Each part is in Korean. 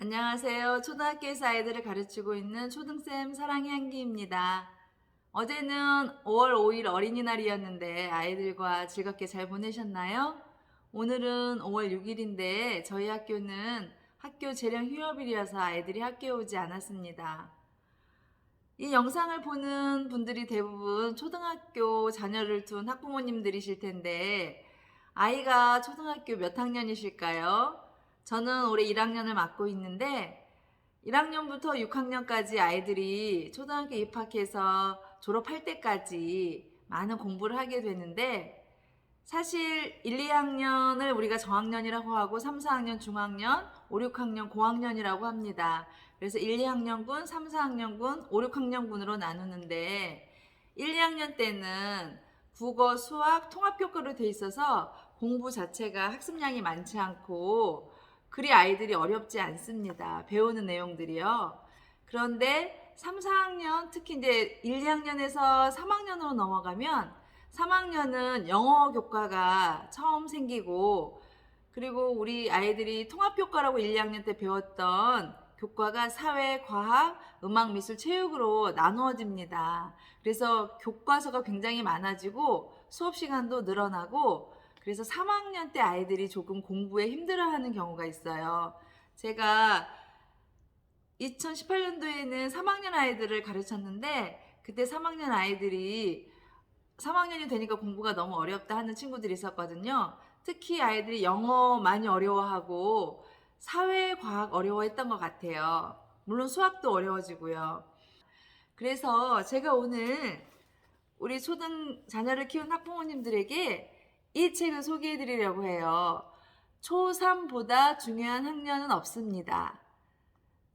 안녕하세요. 초등학교에서 아이들을 가르치고 있는 초등쌤 사랑의 향기입니다. 어제는 5월 5일 어린이날이었는데 아이들과 즐겁게 잘 보내셨나요? 오늘은 5월 6일인데 저희 학교는 학교 재령 휴업일이어서 아이들이 학교에 오지 않았습니다. 이 영상을 보는 분들이 대부분 초등학교 자녀를 둔 학부모님들이실 텐데 아이가 초등학교 몇 학년이실까요? 저는 올해 1학년을 맡고 있는데 1학년부터 6학년까지 아이들이 초등학교 입학해서 졸업할 때까지 많은 공부를 하게 되는데 사실 1, 2학년을 우리가 저학년이라고 하고 3, 4학년 중학년, 5, 6학년 고학년이라고 합니다. 그래서 1, 2학년군, 3, 4학년군, 5, 6학년군으로 나누는데 1, 2학년 때는 국어, 수학, 통합 교과로 돼 있어서 공부 자체가 학습량이 많지 않고 그리 아이들이 어렵지 않습니다. 배우는 내용들이요. 그런데 3, 4학년, 특히 이제 1, 2학년에서 3학년으로 넘어가면 3학년은 영어 교과가 처음 생기고 그리고 우리 아이들이 통합교과라고 1, 2학년 때 배웠던 교과가 사회, 과학, 음악, 미술, 체육으로 나누어집니다. 그래서 교과서가 굉장히 많아지고 수업 시간도 늘어나고 그래서 3학년 때 아이들이 조금 공부에 힘들어하는 경우가 있어요. 제가 2018년도에는 3학년 아이들을 가르쳤는데 그때 3학년 아이들이 3학년이 되니까 공부가 너무 어렵다 하는 친구들이 있었거든요. 특히 아이들이 영어 많이 어려워하고 사회 과학 어려워했던 것 같아요. 물론 수학도 어려워지고요. 그래서 제가 오늘 우리 초등 자녀를 키운 학부모님들에게 이 책을 소개해 드리려고 해요. 초3보다 중요한 학년은 없습니다.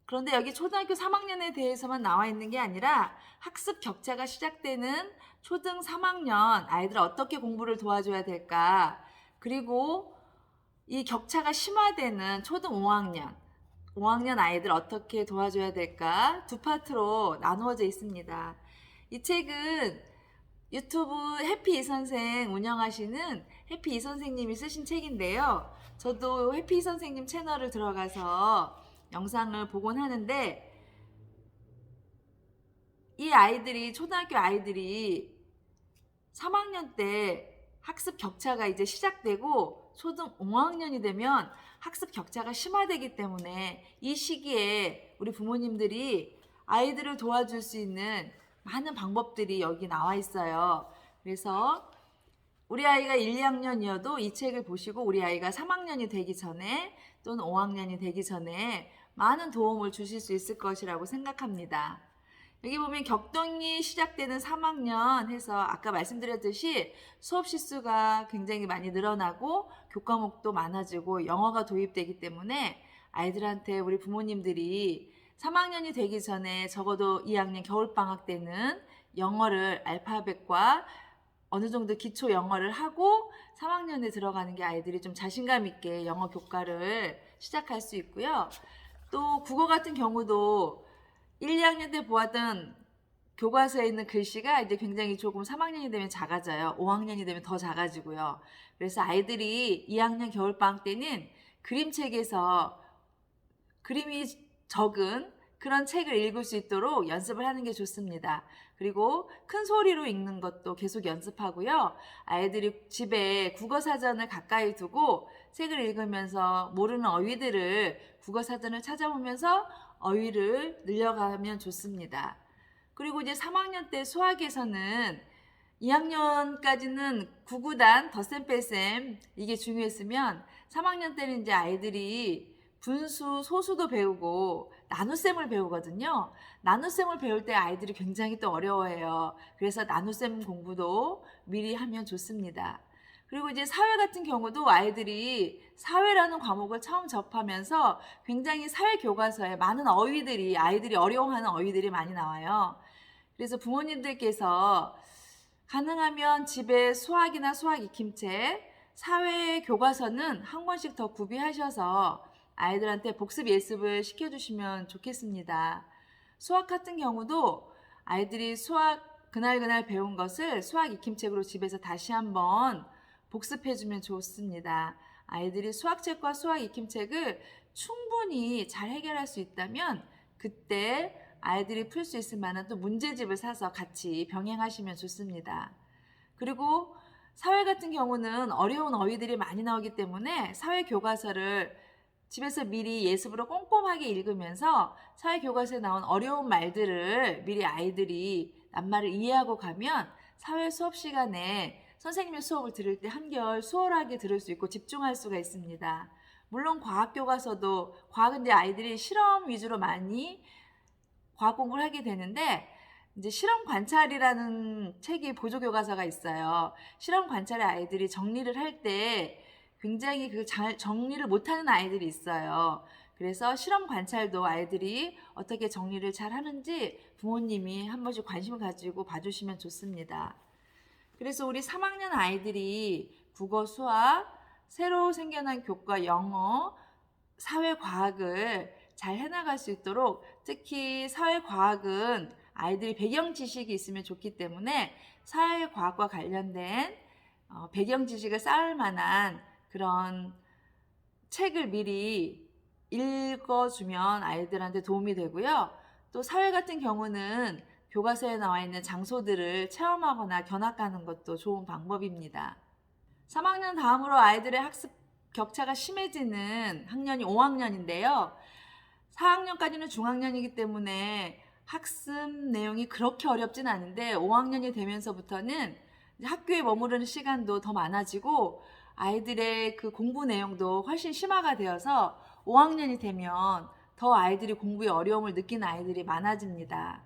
그런데 여기 초등학교 3학년에 대해서만 나와 있는 게 아니라 학습 격차가 시작되는 초등 3학년 아이들 어떻게 공부를 도와줘야 될까? 그리고 이 격차가 심화되는 초등 5학년, 5학년 아이들 어떻게 도와줘야 될까? 두 파트로 나누어져 있습니다. 이 책은 유튜브 해피 이 선생 운영하시는 해피 이 선생님이 쓰신 책인데요. 저도 해피 이 선생님 채널을 들어가서 영상을 보곤 하는데 이 아이들이 초등학교 아이들이 3학년 때 학습 격차가 이제 시작되고 초등 5학년이 되면 학습 격차가 심화되기 때문에 이 시기에 우리 부모님들이 아이들을 도와줄 수 있는 많은 방법들이 여기 나와 있어요. 그래서 우리 아이가 1, 2학년이어도 이 책을 보시고 우리 아이가 3학년이 되기 전에 또는 5학년이 되기 전에 많은 도움을 주실 수 있을 것이라고 생각합니다. 여기 보면 격동이 시작되는 3학년 해서 아까 말씀드렸듯이 수업 시수가 굉장히 많이 늘어나고 교과목도 많아지고 영어가 도입되기 때문에 아이들한테 우리 부모님들이 3학년이 되기 전에 적어도 2학년 겨울방학 때는 영어를 알파벳과 어느 정도 기초 영어를 하고 3학년에 들어가는 게 아이들이 좀 자신감 있게 영어 교과를 시작할 수 있고요. 또 국어 같은 경우도 1, 2학년 때 보았던 교과서에 있는 글씨가 이제 굉장히 조금 3학년이 되면 작아져요. 5학년이 되면 더 작아지고요. 그래서 아이들이 2학년 겨울방학 때는 그림책에서 그림이 적은 그런 책을 읽을 수 있도록 연습을 하는 게 좋습니다. 그리고 큰 소리로 읽는 것도 계속 연습하고요. 아이들이 집에 국어 사전을 가까이 두고 책을 읽으면서 모르는 어휘들을 국어 사전을 찾아보면서 어휘를 늘려가면 좋습니다. 그리고 이제 3학년 때 수학에서는 2학년까지는 구구단, 덧셈, 뺄셈 이게 중요했으면 3학년 때는 이제 아이들이 분수, 소수도 배우고 나눗셈을 배우거든요. 나눗셈을 배울 때 아이들이 굉장히 또 어려워해요. 그래서 나눗셈 공부도 미리 하면 좋습니다. 그리고 이제 사회 같은 경우도 아이들이 사회라는 과목을 처음 접하면서 굉장히 사회 교과서에 많은 어휘들이 아이들이 어려워하는 어휘들이 많이 나와요. 그래서 부모님들께서 가능하면 집에 수학이나 수학 익힘책, 사회 교과서는 한 권씩 더 구비하셔서 아이들한테 복습 예습을 시켜주시면 좋겠습니다. 수학 같은 경우도 아이들이 수학 그날 그날 배운 것을 수학 익힘책으로 집에서 다시 한번 복습해주면 좋습니다. 아이들이 수학책과 수학 익힘책을 충분히 잘 해결할 수 있다면 그때 아이들이 풀 수 있을 만한 또 문제집을 사서 같이 병행하시면 좋습니다. 그리고 사회 같은 경우는 어려운 어휘들이 많이 나오기 때문에 사회 교과서를 집에서 미리 예습으로 꼼꼼하게 읽으면서 사회 교과서에 나온 어려운 말들을 미리 아이들이 낱말을 이해하고 가면 사회 수업 시간에 선생님의 수업을 들을 때 한결 수월하게 들을 수 있고 집중할 수가 있습니다. 물론 과학 교과서도 과학은 이제 아이들이 실험 위주로 많이 과학 공부를 하게 되는데 이제 실험 관찰이라는 책이 보조 교과서가 있어요. 실험 관찰의 아이들이 정리를 할 때 굉장히 그 잘 정리를 못하는 아이들이 있어요. 그래서 실험 관찰도 아이들이 어떻게 정리를 잘 하는지 부모님이 한 번씩 관심을 가지고 봐주시면 좋습니다. 그래서 우리 3학년 아이들이 국어, 수학, 새로 생겨난 교과, 영어, 사회과학을 잘 해나갈 수 있도록 특히 사회과학은 아이들이 배경 지식이 있으면 좋기 때문에 사회과학과 관련된 어, 배경 지식을 쌓을 만한 그런 책을 미리 읽어주면 아이들한테 도움이 되고요. 또 사회 같은 경우는 교과서에 나와 있는 장소들을 체험하거나 견학 가는 것도 좋은 방법입니다. 3학년 다음으로 아이들의 학습 격차가 심해지는 학년이 5학년인데요. 4학년까지는 중학년이기 때문에 학습 내용이 그렇게 어렵진 않은데 5학년이 되면서부터는 학교에 머무르는 시간도 더 많아지고 아이들의 그 공부 내용도 훨씬 심화가 되어서 5학년이 되면 더 아이들이 공부에 어려움을 느끼는 아이들이 많아집니다.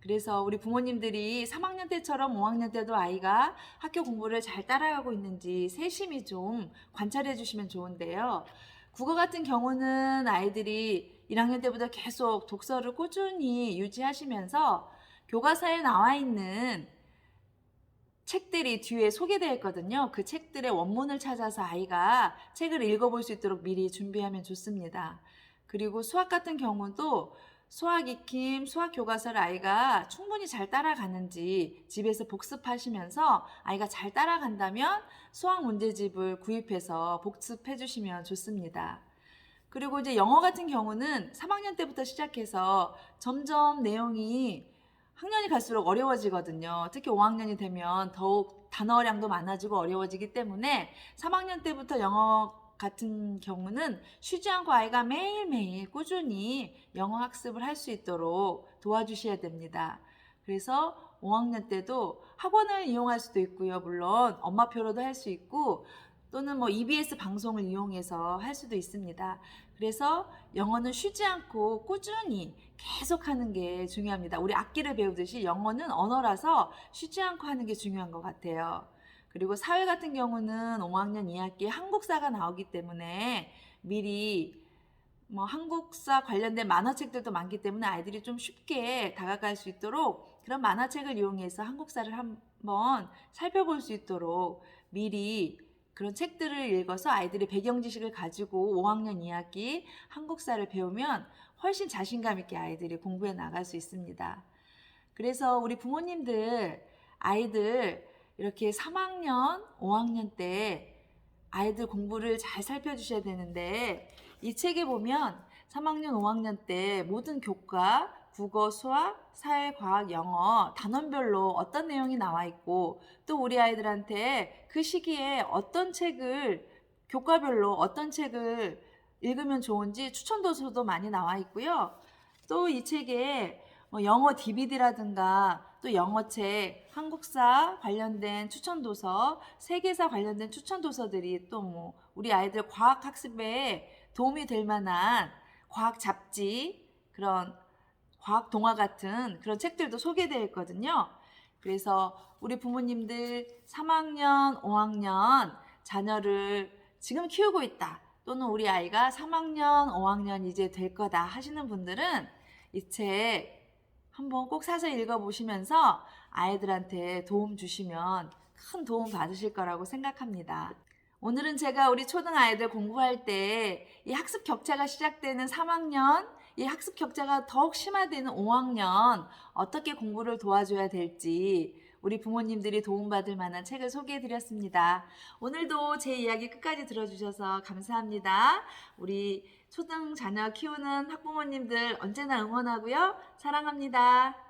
그래서 우리 부모님들이 3학년 때처럼 5학년 때도 아이가 학교 공부를 잘 따라가고 있는지 세심히 좀 관찰해 주시면 좋은데요. 국어 같은 경우는 아이들이 1학년 때부터 계속 독서를 꾸준히 유지하시면서 교과서에 나와 있는 책들이 뒤에 소개되어 있거든요. 그 책들의 원문을 찾아서 아이가 책을 읽어볼 수 있도록 미리 준비하면 좋습니다. 그리고 수학 같은 경우도 수학 익힘, 수학 교과서를 아이가 충분히 잘 따라가는지 집에서 복습하시면서 아이가 잘 따라간다면 수학 문제집을 구입해서 복습해 주시면 좋습니다. 그리고 이제 영어 같은 경우는 3학년 때부터 시작해서 점점 내용이 학년이 갈수록 어려워지거든요. 특히 5학년이 되면 더욱 단어량도 많아지고 어려워지기 때문에 3학년 때부터 영어 같은 경우는 쉬지 않고 아이가 매일매일 꾸준히 영어 학습을 할 수 있도록 도와주셔야 됩니다. 그래서 5학년 때도 학원을 이용할 수도 있고요. 물론 엄마표로도 할 수 있고 또는 뭐 EBS 방송을 이용해서 할 수도 있습니다. 그래서 영어는 쉬지 않고 꾸준히 계속 하는 게 중요합니다. 우리 악기를 배우듯이 영어는 언어라서 쉬지 않고 하는 게 중요한 것 같아요. 그리고 사회 같은 경우는 5학년 2학기에 한국사가 나오기 때문에 미리 뭐 한국사 관련된 만화책들도 많기 때문에 아이들이 좀 쉽게 다가갈 수 있도록 그런 만화책을 이용해서 한국사를 한번 살펴볼 수 있도록 미리 그런 책들을 읽어서 아이들의 배경 지식을 가지고 5학년 2학기 한국사를 배우면 훨씬 자신감 있게 아이들이 공부해 나갈 수 있습니다. 그래서 우리 부모님들 아이들 이렇게 3학년, 5학년 때 아이들 공부를 잘 살펴주셔야 되는데 이 책에 보면 3학년, 5학년 때 모든 교과, 국어, 수학, 사회, 과학, 영어 단원별로 어떤 내용이 나와 있고 또 우리 아이들한테 그 시기에 어떤 책을 교과별로 어떤 책을 읽으면 좋은지 추천 도서도 많이 나와 있고요. 또 이 책에 뭐 영어 DVD라든가 또 영어책, 한국사 관련된 추천 도서, 세계사 관련된 추천 도서들이 또 뭐 우리 아이들 과학 학습에 도움이 될 만한 과학 잡지 그런 과학 동화 같은 그런 책들도 소개되어 있거든요. 그래서 우리 부모님들 3학년, 5학년 자녀를 지금 키우고 있다. 또는 우리 아이가 3학년, 5학년 이제 될 거다 하시는 분들은 이 책 한번 꼭 사서 읽어보시면서 아이들한테 도움 주시면 큰 도움 받으실 거라고 생각합니다. 오늘은 제가 우리 초등 아이들 공부할 때 이 학습 격차가 시작되는 3학년, 이 학습 격차가 더욱 심화되는 5학년 어떻게 공부를 도와줘야 될지 우리 부모님들이 도움받을 만한 책을 소개해 드렸습니다. 오늘도 제 이야기 끝까지 들어주셔서 감사합니다. 우리 초등 자녀 키우는 학부모님들 언제나 응원하고요. 사랑합니다.